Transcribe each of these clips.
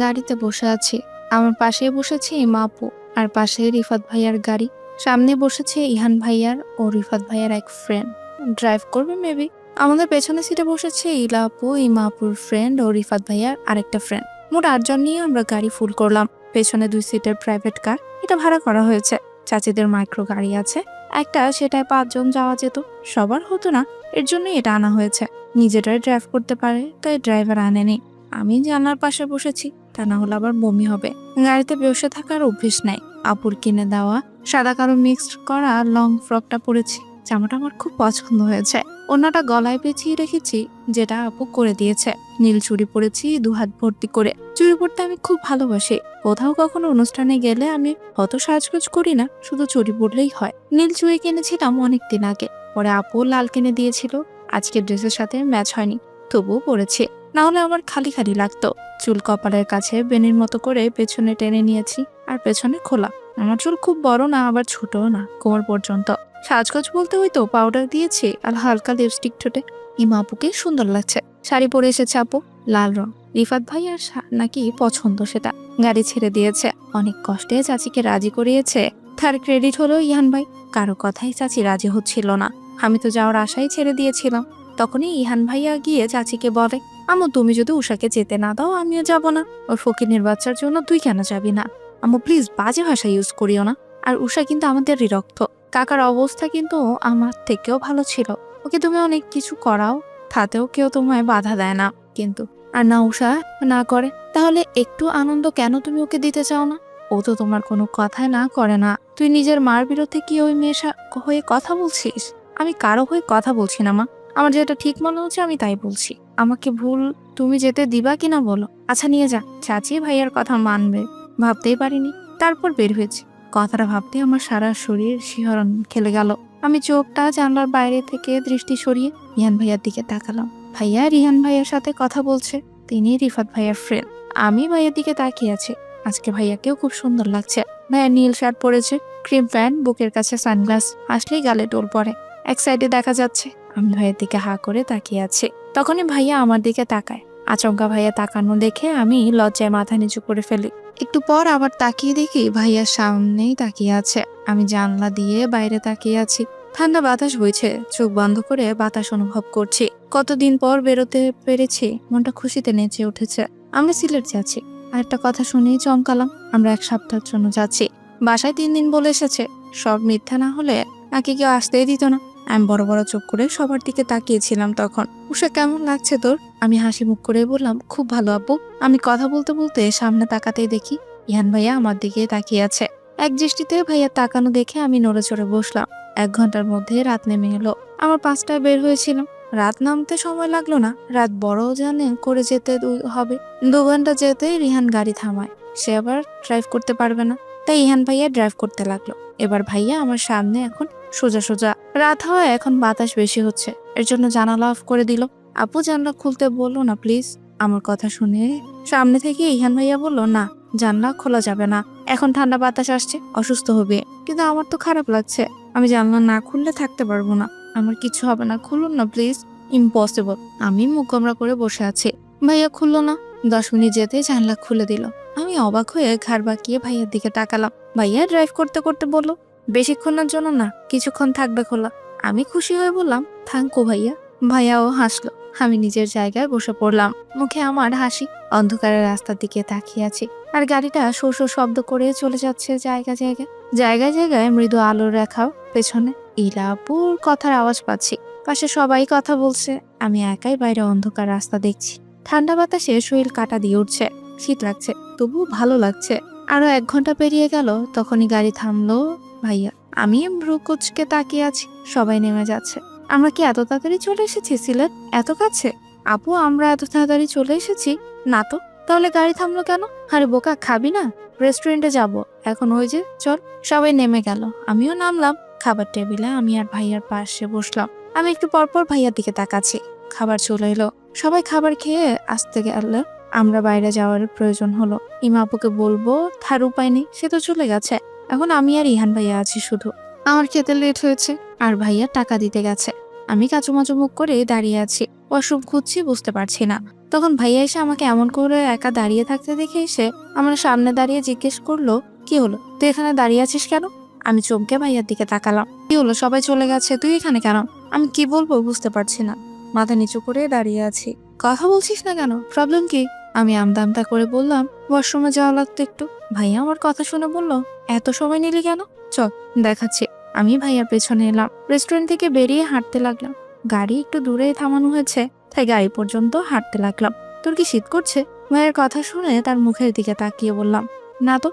গাড়িতে বসে আছি। আমার পাশে বসেছে ইমা আপু, আর পাশে রিফাত ভাইয়ার গাড়ি। সামনে বসেছে ইহান ভাইয়ার ও রিফাত ভাইয়ার এক ফ্রেন্ড ড্রাইভ করবে মেবি আমাদের পেছনে সিটে বসেছে ইলা আপু, ইমা আপুর ফ্রেন্ড ও রিফাত ভাইয়ার আরেকটা ফ্রেন্ড মোট আটজন নিয়ে আমরা গাড়ি ফুল করলাম। পেছনে দুই সিটের প্রাইভেট কার এটা ভাড়া করা হয়েছে। চাচিদের মাইক্রো গাড়ি আছে। একটা সেটায় পাঁচজন যাওয়া যেত। সবার হতো না। এর জন্যই এটা আনা হয়েছে। নিজেরাই ড্রাইভ করতে পারে, তাই ড্রাইভার আনেনি। আমি জানার পাশে বসেছি, তা না হলে আবার বমি হবে। গাড়িতে বসে থাকার অভ্যেস নাই। আপুর কিনে দেওয়া, সাদা কালো মিক্সড করা লং ফ্রকটা পরেছি। জামাটা আমার খুব পছন্দ হয়েছে। অন্যটা গলায় পেঁচিয়ে রেখেছি, যেটা আপু করে দিয়েছে। নীল চুড়ি পরেছি দু হাত ভর্তি করে। চুড়ি পরতে আমি খুব ভালোবাসি। কোথাও কখনো অনুষ্ঠানে গেলে আমি অত সাজগোজ করি না, শুধু চুড়ি পরলেই হয়। নীল চুড়ি কিনেছিলাম অনেকদিন আগে। পরে আপু লাল কিনে দিয়েছিল। আজকের ড্রেসের সাথে ম্যাচ হয়নি। তবুও পরেছি। না হলে আমার খালি খালি লাগতো। চুল কপালের কাছে বেনির মতো করে পেছনে টেনে নিয়েছি, আর পেছনে খোলা। আমার চুল খুব বড় না, আবার ছোটও না, কোমর পর্যন্ত। সাজগোজ বলতে হয়তো পাউডার দিয়েছি আর হালকা লিপস্টিক ঠোঁটে। ইমা আপুকে সুন্দর লাগছে। শাড়ি পরে এসেছে আপু, লাল রং। রিফাত ভাই আর নাকি পছন্দ সেটা। গাড়ি ছেড়ে দিয়েছে। অনেক কষ্টে চাচিকে রাজি করিয়েছে। তার ক্রেডিট হলো ইহান ভাই। কারও কথাই চাচি রাজি হচ্ছিল না। আমি তো যাওয়ার আশাই ছেড়ে দিয়েছিলাম। তখনই ইহান ভাইয়া গিয়ে চাচিকে বলে আমু তুমি যদি উষাকে যেতে না দাও, আমিও যাব না। ওর ফকিনের বাচ্চার জন্য তুই কেন যাবি না? আমু প্লিজ বাজে ভাষা ইউজ করিও না। আর উষা কিন্তু আমাদেরই রক্ত কাকার অবস্থা কিন্তু আমার থেকেও ভালো ছিল। ওকে তুমি অনেক কিছু করাও, তাতেও কেউ তোমায় বাধা দেয় না। কিন্তু, আর না উষা না করে, তাহলে একটু আনন্দ কেন তুমি ওকে দিতে চাও না? ও তো তোমার কোনো কথাই না করে না। তুই নিজের মার বিরুদ্ধে কি ওই মেয়ের হয়ে কথা বলছিস? আমি কারও হয়ে কথা বলছি না, মা। আমার যেটা ঠিক মনে হচ্ছে আমি তাই বলছি। আমাকে ভুল তুমি যেতে দিবা কিনা বলো। আচ্ছা নিয়ে যা। চাচি ভাইয়ার কথা মানবে। ভাবতেই পারিনি। তারপর বের হয়েছে। কথাটা ভাবতে আমার সারা শরীর শিহরণ খেলে গেল। আমি চোখটা জানলার বাইরে থেকে দৃষ্টি সরিয়ে রিহান ভাইয়ার দিকে তাকালাম। ভাইয়া রিহান ভাইয়ার সাথে কথা বলছে। তিনি রিফাত ভাইয়ার ফ্রেন্ড আমি ভাইয়ার দিকে তাকিয়ে আছি। আজকে ভাইয়াকেও খুব সুন্দর লাগছে। ভাইয়া নীল শার্ট পরেছে ক্রিম প্যান্ট বুকের কাছে সানগ্লাস আসলেই গালে টোল পরে। এক সাইডে দেখা যাচ্ছে। আমি ভাইয়ের দিকে হা করে তাকিয়ে আছি। তখনই ভাইয়া আমার দিকে তাকায়। আচমকা ভাইয়া তাকানো দেখে আমি লজ্জায় মাথা নিচু করে ফেলি। একটু পর আবার তাকিয়ে দেখি ভাইয়ার সামনেই তাকিয়ে আছে। আমি জানলা দিয়ে বাইরে তাকিয়ে আছি। ঠান্ডা বাতাস বইছে, চোখ বন্ধ করে বাতাস অনুভব করছি। কতদিন পর বেরোতে পেরেছি, মনটা খুশিতে নেচে উঠেছে। আমরা সিলেট যাচ্ছি। আর একটা কথা শুনেই চমকালাম, আমরা এক সপ্তাহের জন্য যাচ্ছি। বাসায় তিন দিন বলে এসেছে, সব মিথ্যা না হলে নাকি কেউ আসতেই দিত না। আমি বড় বড় চোখ করে সবার দিকে তাকিয়েছিলাম তখন। উষা, কেমন লাগছে তোর? আমি হাসি মুখ করে বললাম, খুব ভালো আপু আমি কথা বলতে বলতে সামনে তাকাতেই দেখি ইহান ভাইয়া আমার দিকে তাকিয়ে আছে। এক দৃষ্টিতে ভাইয়া তাকানো দেখে আমি নড়ে চড়ে বসলাম। এক ঘণ্টার মধ্যে রাত নেমে এলো। আমার পাঁচটায় বের হয়েছিলাম রাত নামতে সময় লাগল না। রাত বড় জানে করে যেতে হবে। দু ঘণ্টা যেতে রিহান গাড়ি থামায়। সে আবার ড্রাইভ করতে পারবে না। তাই ইহান ভাইয়া ড্রাইভ করতে লাগল। এবার ভাইয়া আমার সামনে এখন সোজা সোজা, রাত হওয়ায় এখন বাতাস বেশি হচ্ছে। এর জন্য জানালা অফ করে দিল। আপু জানলা খুলতে বলল, না, প্লিজ। আমার কথা শুনে সামনে থেকে ইহান ভাইয়া বলল, না, জানলা খোলা যাবে না। এখন ঠান্ডা বাতাস আসছে, অসুস্থ হবে। কিন্তু আমার তো খারাপ লাগছে। আমি জানলা না খুললে থাকতে পারব না। আমার কিছু হবে না। খুলুন না, প্লিজ। ইম্পসিবল। আমি মুখ গোমরা করে বসে আছি। ভাইয়া খুললো না। দশ মিনিট যেতে জানলা খুলে দিল। আমি অবাক হয়ে ঘাড় বাঁকিয়ে ভাইয়ার দিকে তাকালাম। ভাইয়া ড্রাইভ করতে করতে বলল বেশিক্ষণের জন্য না, কিছুক্ষণ থাকবে খোলা। আমি খুশি হয়ে বললাম থ্যাংকু ভাইয়া। ভাইয়াও হাসলো। আমি নিজের জায়গায় বসে পড়লাম। মুখে আমার হাসি অন্ধকারের রাস্তার দিকে তাকিয়ে আছি। আর গাড়িটা শো শো শব্দ করে চলে যাচ্ছে জায়গা জায়গায়। জায়গায় জায়গায় মৃদু আলোর রেখাও পেছনে। ইলাপুর কথার আওয়াজ পাচ্ছি। পাশে সবাই কথা বলছে। আমি একাই বাইরে অন্ধকার রাস্তা দেখছি। ঠান্ডা বাতাসে শরীর কাটা দিয়ে উঠছে। শীত লাগছে তবু ভালো লাগছে। আরও এক ঘণ্টা পেরিয়ে গেল, তখনই গাড়ি থামলো ভাইয়া, আমি ব্রুকুচকে তাকিয়ে আছি, সবাই নেমে যাচ্ছে। আমরা কি এত তাড়াতাড়ি চলে এসেছি, সিলেট? এত কাছে? আপু, আমরা এত তাড়াতাড়ি চলে এসেছি? না তো, তাহলে গাড়ি থামলো কেন? আরে বোকা, খাবি না? রেস্টুরেন্টে যাব। এখন ওই যে, চল, সবাই নেমে গেল। আমিও নামলাম, খাবার টেবিলে আমি আর ভাইয়ার পাশে বসলাম। আমি একটু পরপর ভাইয়ার দিকে তাকাচ্ছি। খাবার চলে এলো। সবাই খাবার খেয়ে আসতে গেল। আমরা বাইরে যাওয়ার প্রয়োজন হলো। ইমা আপুকে বলব তার উপায় নেই, সে তো চলে গেছে। এখন আমি আর ইহান ভাইয়া আছি শুধু। আমার খেতে লেট হয়েছে, আর ভাইয়া টাকা দিতে গেছে। আমি কাচুমাচু মুখ করে দাঁড়িয়ে আছি। ওয়াশরুম খুঁজছি, বুঝতে পারছি না। তখন ভাইয়া এসে আমাকে এমন করে একা দাঁড়িয়ে থাকতে দেখে এসে আমার সামনে দাঁড়িয়ে জিজ্ঞেস করল, কি হলো? তুই এখানে দাঁড়িয়ে আছিস কেন? আমি চমকে ভাইয়ার দিকে তাকালাম। কি হলো? সবাই চলে গেছে, তুই এখানে কেন? আমি কি বলব বুঝতে পারছি না। মাথা নিচু করে দাঁড়িয়ে আছি। কথা বলছিস না কেন? প্রবলেম কি? আমি আমদা আমদা করে বললাম, ওয়াশরুমে যাওয়া লাগতো একটু। ভাইয়া আমার কথা শুনে বলল, এত সময় নিলি কেন? চল, দেখাচ্ছি। আমি ভাইয়ার পেছনে এলাম। রেস্টুরেন্ট থেকে বেরিয়ে হাঁটতে লাগলাম। গাড়ি একটু দূরে থামানো হয়েছে, তাই গাড়ি পর্যন্ত হাঁটতে লাগলাম। তোর কি শীত করছে? ভাইয়ের কথা শুনে তার মুখের দিকে তাকিয়ে বললাম, না তো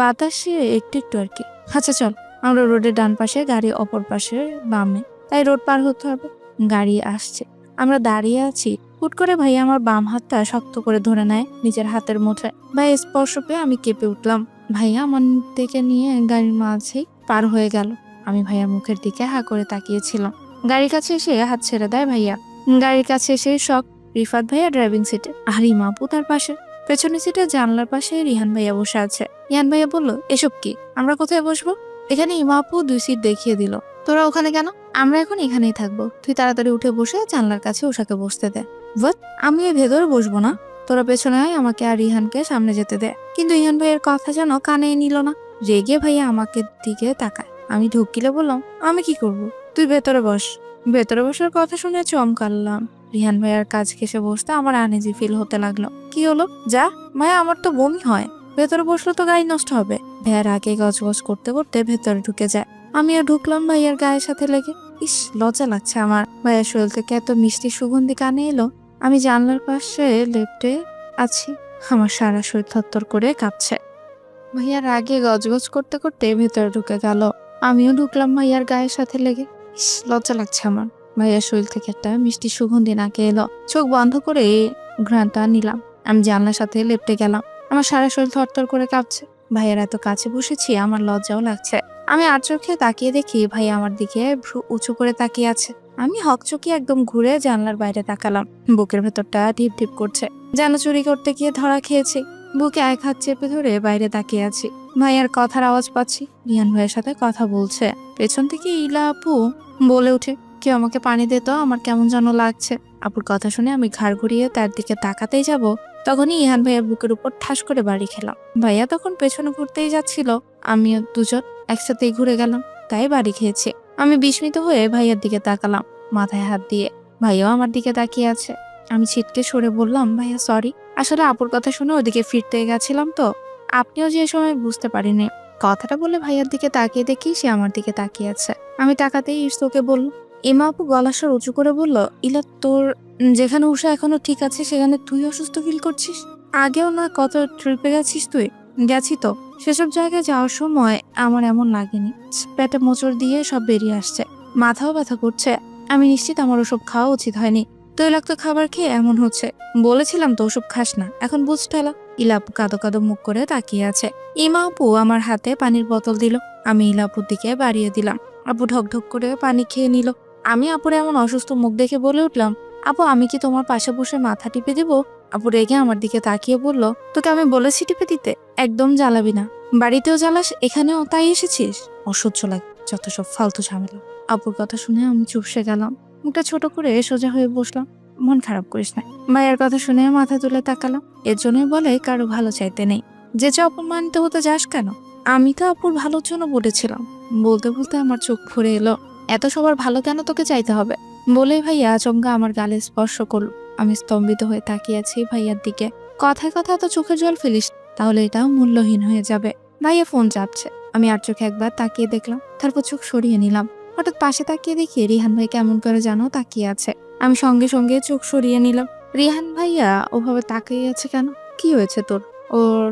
বাতাসে একটু একটু আর কি। আচ্ছা চল, আমরা রোডের ডান পাশে গাড়ি অপর পাশে বামে। তাই রোড পার হতে হবে? গাড়ি আসছে। আমরা দাঁড়িয়ে আছি হুট করে ভাই আমার বাম হাতটা শক্ত করে ধরে নেয় নিজের হাতের মুঠে ভাই স্পর্শ পেয়ে আমি কেঁপে উঠলাম। ভাইয়া আমার দিকে নিয়ে গাড়ির মাঝেই পার হয়ে গেল। আমি ভাইয়ার মুখের দিকে হা করে তাকিয়েছিলাম। গাড়ির কাছে এসে হাত ছেড়ে দেয় ভাইয়া। গাড়ির কাছে এসে শখ, রিফাত ভাইয়া ড্রাইভিং সিটে। আর ইমাপু তার পাশে। পেছনের সিটে জানলার পাশে রিহান ভাইয়া বসে আছে। রিহান ভাইয়া বলল, এসব কি? আমরা কোথায় বসবো? এখানে ইমাপু দুই সিট দেখিয়ে দিল। তোরা ওখানে কেন? আমরা এখন এখানেই থাকব। তুই তাড়াতাড়ি উঠে বসে জানলার কাছে ওষাকে বসতে দে। বাট আমি এর ভেতরে বসবো না। তোরা পেছনে আয়, আমাকে আর রিহানকে সামনে যেতে দে। কিন্তু ইহান ভাইয়ের কথা যেন কানে নিল না। রেগে ভাইয়া আমাকে দিকে তাকায়। আমি ঢুকিলে বললাম, আমি কি করব? তুই ভেতরে বস। ভেতরে বসার কথা শুনে চমকালাম। রিহান ভাইয়ার কাজ ঘেসে বসতে আমার আনেজি ফিল হতে লাগল। কি হলো? যা ভাইয়া আমার তো বমি হয়। ভেতরে বসলে তো গায়ে নষ্ট হবে। ভাইয়ার আগে গজগজ করতে করতে ভেতরে ঢুকে যায়। আমিও ঢুকলাম ভাইয়ার গায়ের সাথে লেগে। ইস, লজ্জা লাগছে আমার। ভাইয়ার শরীর থেকে এত মিষ্টি সুগন্ধি কানে এলো। আমি জানলার পাশে লেপটে আছি। আমার সারা শরীর থরথর করে কাঁপছে। ভাইয়ার আগে গজগজ করতে করতে ভেতরে ঢুকে গেল। আমিও ঢুকলাম ভাইয়ার গায়ের সাথে লেগে। লজ্জা লাগছে আমার। ভাইয়ার শরীর থেকে একটা মিষ্টি সুগন্ধি নাকে এলো। চোখ বন্ধ করে ঘ্রাণটা নিলাম। আমি জানলার সাথে লেপটে গেলাম। আমার সারা শরীর থরথর করে কাঁপছে। ভাইয়ার এত কাছে বসেছি, আমার লজ্জাও লাগছে। আমি আর চোখে তাকিয়ে দেখি ভাই আমার দিকে ভ্রু উঁচু করে তাকিয়ে আছে। আমি হকচকি একদম ঘুরে জানলার বাইরে তাকালাম। বুকের ভেতরটা ঢিপ ঢিপ করছে। যেন চুরি করতে গিয়ে ধরা খেয়েছি। বুকে এক হাত চেপে ধরে বাইরে তাকিয়ে আছি। ভাইয়ার কথার আওয়াজ পাচ্ছি। রিয়ান ভাইয়ের সাথে কথা বলছে। পেছন থেকে ইলা আপু বলে উঠে কেউ আমাকে পানি দে তো, আমার কেমন যেন লাগছে। আপুর কথা শুনে আমি ঘাড় ঘুরিয়ে তার দিকে তাকাতেই যাব, তখনই ইহান ভাইয়ার বুকের উপর ঠাস করে বাড়ি খেলাম। ভাইয়া তখন পেছনে ঘুরতেই যাচ্ছিল, আমিও দুজন একসাথেই ঘুরে গেলাম, তাই বাড়ি খেয়েছি। আমি বিস্মিত হয়ে ভাইয়ার দিকে তাকালাম, মাথায় হাত দিয়ে। ভাইয়াও আমার দিকে তাকিয়ে আছে। আমি ছিটকে সরে বললাম, ভাইয়া সরি আসলে আপুর কথা শুনে ওদিকে ফিরতে গেছিলাম তো। আপনিও যে সময় বুঝতে পারিনি কথাটা বলে ভাইয়ার দিকে তাকিয়ে দেখি সে আমার দিকে তাকিয়ে আছে। আমি তাকাতেই ইরসোকে বলল এমা আপু গলা স্বর উঁচু করে বলল, ইলা তোর যেখানে উষা এখনও ঠিক আছে, সেখানে তুই অসুস্থ ফিল করছিস? আগেও না কত ট্রিপে গেছিস তুই? গেছি তো। সেসব জায়গায় যাওয়ার সময় আমার এমন লাগেনি। পেটে মোচড় দিয়ে সব বেরিয়ে আসছে। মাথাও ব্যথা করছে। আমি নিশ্চিত আমার ওসব খাওয়া উচিত হয়নি। তৈলাক্ত খাবার খেয়ে এমন হচ্ছে। বলেছিলাম তো ওসব খাস না। এখন বুঝ ঠেলা। ইলাপু কাদো কাদো মুখ করে তাকিয়ে আছে। ইমা আপু আমার হাতে পানির বোতল দিল। আমি ইলাপুর দিকে বাড়িয়ে দিলাম। আপু ঢক ঢক করে পানি খেয়ে নিল। আমি আপুর এমন অসুস্থ মুখ দেখে বলে উঠলাম, আপু, আমি কি তোমার পাশে বসে মাথা টিপে দিব? আপু রেগে আমার দিকে তাকিয়ে বলল, তোকে আমি বলেছি টিপে দিতে, একদম জ্বালাবি না। বাড়িতেও জ্বালাস, এখানেও তাই এসেছিস? অসহ্য লাগে, যত সব ফালতু ঝামেলা। আপুর কথা শুনে আমি চুপসে গেলাম। মুখটা ছোট করে সোজা হয়ে বসলাম। মন খারাপ করিস না। ভাইয়ের কথা শুনে মাথা তুলে তাকালাম। এর জন্যই বলে, কারও ভালো চাইতে নেই। যে যে অপমানিত হতে যাস কেন? আমি তো আপুর ভালোর জন্য বলেছিলাম। বলতে বলতে আমার চোখ ভরে এলো। এত সবার ভালো কেন তোকে চাইতে হবে? বলে ভাইয়া আচমকা আমার গালে স্পর্শ করল। আমি স্তম্ভিত হয়ে তাকিয়ে আছি ভাইয়ার দিকে। কথায় কথা তো চোখের জল ফেলিস, তাহলে এটাও মূল্যহীন হয়ে যাবে। ভাইয়া ফোন চাপছে। আমি আর চোখে একবার তাকিয়ে দেখলাম, তারপর চোখ সরিয়ে নিলাম। হঠাৎ পাশে তাকিয়ে দেখি রিহান ভাই কেমন করে জানো তাকিয়ে আছে। আমি সঙ্গে সঙ্গে চোখ সরিয়ে নিলাম। রিহান ভাইয়া, ওভাবে তাকিয়ে আছে কেন? কি হয়েছে তোর? ওর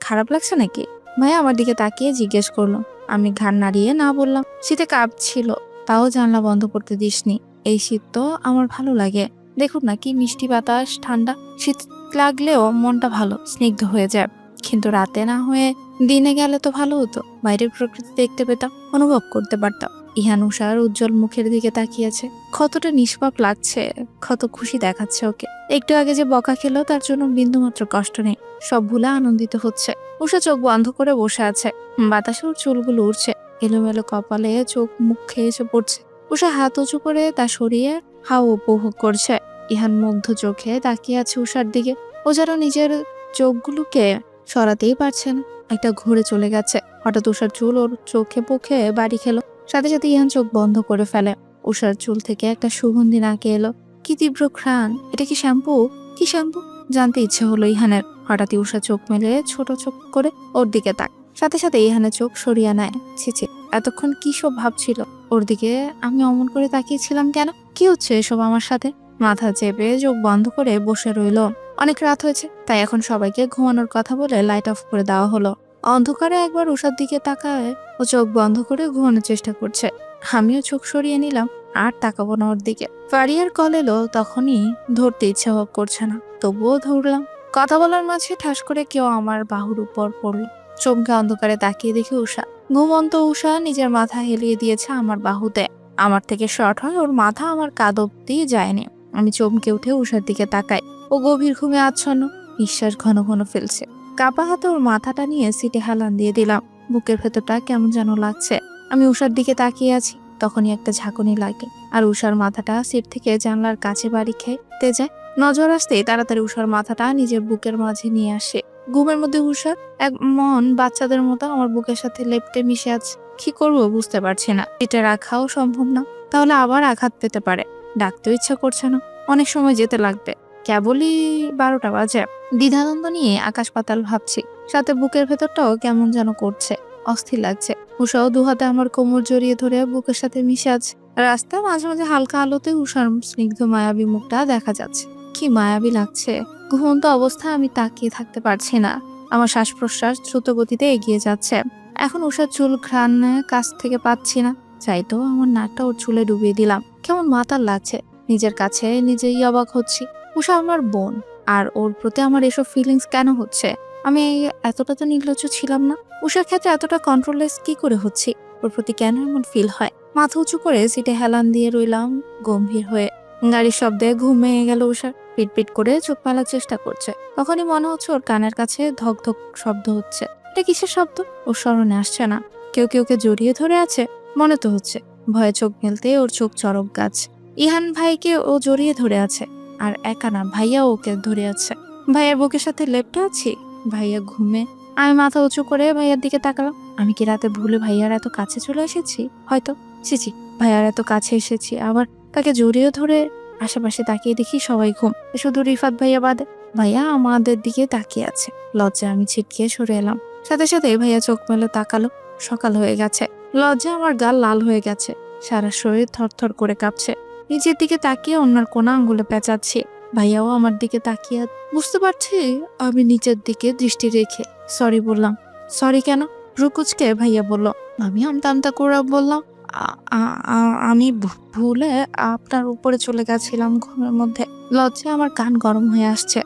খারাপ লাগছে নাকি? ভাইয়া আমার দিকে তাকিয়ে জিজ্ঞেস করল। আমি ঘাড় নাড়িয়ে না বললাম, শীতে কাঁপছিল। তাও জানলা বন্ধ করতে দিসনি। এই শীত তো আমার ভালো লাগে। দেখুন না কি মিষ্টি বাতাস, ঠান্ডা। শীত লাগলেও মনটা ভালো, স্নিগ্ধ হয়ে যায়। কিন্তু রাতে না হয়ে দিনে গেলে তো ভালো হতো। বাইরের প্রকৃতি দেখতে পেতাম, অনুভব করতে পারতাম। ইহান উষার উজ্জ্বল মুখের দিকে তাকিয়েছে। কতটা নিষ্পাপ লাগছে, কত খুশি দেখাচ্ছে ওকে। একটু আগে যে বকা খেলো, তার জন্য বিন্দুমাত্র কষ্ট নেই। সব ভুলে আনন্দিত হচ্ছে। উষা চোখ বন্ধ করে বসে আছে। বাতাসে ওর চুলগুলো উড়ছে। এলোমেলো কপালে চোখ মুখ খেয়েছে পড়ছে। উষা হাত উঁচু করে তা সরিয়ে হাও উপভোগ করছে। ইহান মুগ্ধ চোখে তাকিয়ে আছে উষার দিকে। ও যেন নিজের চোখগুলোকে সরাতেই পারছেন। একটা ঘুরে চলে গেছে। হঠাৎ উষার চুল ওর চোখে পোখে বাড়ি খেলো। সাথে সাথে ইহান চোখ বন্ধ করে ফেলে। উষার চুল থেকে একটা সুগন্ধি নাকে এলো। কি তীব্র ঘ্রাণ! এটা কি শ্যাম্পু? কি শ্যাম্পু? জানতে ইচ্ছে হলো ইহানের। হঠাৎই উষা চোখ মেলে ছোট চোখ করে ওর দিকে তাক। সাথে সাথে ইহানের চোখ সরিয়ে নেয়। ছিছি এতক্ষণ কি সব ভাবছিল? ওর দিকে আমি অমন করে তাকিয়েছিলাম কেন? কি হচ্ছে এসব আমার সাথে? মাথা চেপে চোখ বন্ধ করে বসে রইল। অনেক রাত হয়েছে, তাই এখন সবাইকে ঘুমানোর কথা বলে লাইট অফ করে দেওয়া হলো। অন্ধকারে একবার উষার দিকে তাকায়, ও চোখ বন্ধ করে ঘুমানোর চেষ্টা করছে। আমিও চোখ সরিয়ে নিলাম আর তাকাবো না ওর দিকে। ফারিয়ার কল এলো, তখনই ধরতে ইচ্ছা করছে না, তবুও ধরলাম। কথা বলার মাঝে ঠাস করে কেউ আমার বাহুর উপর পড়ল। চমকে অন্ধকারে তাকিয়ে দেখি উষা ঘুমন্ত উষা নিজের মাথা হেলিয়ে দিয়েছে আমার বাহুতে। আমার থেকে শর্ট হয়, ওর মাথা আমার কাঁদ অব্দি যায়নি। আমি চমকে উঠে উষার দিকে তাকাই। ও গভীর ঘুমে আচ্ছন্ন, নিঃশ্বাস ঘন ঘন ফেলছে। কাপা হাতে ওর মাথাটা নিয়ে সিটে হালান দিয়ে দিলাম। বুকের ভেতরটা কেমন যেন লাগছে। আমি উষার দিকে তাকিয়ে আছি, তখনই একটা ঝাঁকুনি লাগে। আর উষার মাথাটা সিট থেকে জানলার কাছে বাড়ি খেতে যায়। নজর আসতেই তাড়াতাড়ি উষার মাথাটা নিজের বুকের মাঝে নিয়ে আসে। ঘুমের মধ্যে উষার এক মন বাচ্চাদের মতো আমার বুকের সাথে লেপটে মিশে আছে। কি করব বুঝতে পারছি না। এটা রাখাও সম্ভব না। তাহলে আবার আঘাত পেতে পারে। ডাকতেও ইচ্ছা করছে না। অনেক সময় যেতে লাগবে। কেবলই বারোটা বাজে। দ্বিধানন্দ নিয়ে আকাশ পাতাল ভাবছি। সাথে বুকের ভেতরটাও কেমন যেন করছে। অস্থির লাগছে। উষাও দুহাতে আমার কোমর জড়িয়ে ধরে বুকের সাথে মিশে আছে। রাস্তা মাঝে মাঝে হালকা আলোতে উষার স্নিগ্ধ মায়াবী মুখটা দেখা যাচ্ছে। কি মায়াবী লাগছে। ঘুমন্ত অবস্থায় আমি তাকিয়ে থাকতে পারছি না। আমার শ্বাস প্রশ্বাস দ্রুত গতিতে এগিয়ে যাচ্ছে। এখন উষার চুল ঘ্রাণ কাছ থেকে পাচ্ছি না। চাইতেও আমার নাকটা ওর চুলে ডুবিয়ে দিলাম। কেমন মাতাল লাগছে। নিজের কাছে নিজেই অবাক হচ্ছি। উষা আমার বোন, আর ওর প্রতি আমার এসব ফিলিংস কেন হচ্ছে? আমি এতটা তো নির্লজ্জ ছিলাম না। উষার ক্ষেত্রে এতটা কন্ট্রোললেস কি করে হচ্ছি? ওর প্রতি কেন এমন ফিল হয়? মাথা উঁচু করে সিটে হেলান দিয়ে রইলাম, গম্ভীর হয়ে। গাড়ির শব্দে ঘুমিয়ে গেল উষার পিটপিট করে চোখ পালার চেষ্টা করছে। তখনই মনে হচ্ছে ওর কানের কাছে ধক ধক শব্দ হচ্ছে। এটা কিসের শব্দ? ওর স্মরণে আসছে না। কেউ কেউ কে জড়িয়ে ধরে আছে। মনে তো হচ্ছে। ভয়ে চোখ মেলতে ওর চোখ চরক গাছ ইহান ভাইকে ও জড়িয়ে ধরে আছে, আর একা না ভাইয়া ওকে ধরে আছে। ভাইয়ার বুকের সাথে লেপটে আছি? ভাইয়া ঘুমে। আমি মাথা উঁচু করে ভাইয়ার দিকে তাকালাম। আমি কি রাতে ভুলে ভাইয়ার এত কাছে চলে এসেছি? হয়তো। ছিছি ভাইয়ার এত কাছে এসেছি। আবার তাকে জড়িয়ে ধরে আশেপাশে তাকিয়ে দেখি সবাই ঘুম। শুধু রিফাত ভাইয়া বাদে ভাইয়া আমাদের দিকে তাকিয়ে আছে। লজ্জা আমি ছিটকে সরে এলাম। সাথে সাথে ভাইয়া চোখ মেলে তাকালো। সকাল হয়ে গেছে। লজ্জা আমার গাল লাল হয়ে গেছে। সারা শরীর থরথর করে কাঁপছে। নিজের দিকে তাকিয়ে অন্যার কোনা আঙ্গুলে পেঁচাচ্ছি। ভাইয়াও আমার দিকে তাকিয়ে বুঝতে পারছি আমি নিচের দিকে দৃষ্টি রেখে। সরি বললাম। সরি কেন? রুকুচকে ভাইয়া বলল, আমি আমতা আমতা করে বললাম, "আ- আ- আ- আমি ভুলে আপনার উপরে চলে গেছিলাম ঘুমের মধ্যে। লজ্জায় আমার কান গরম হয়ে আসছে।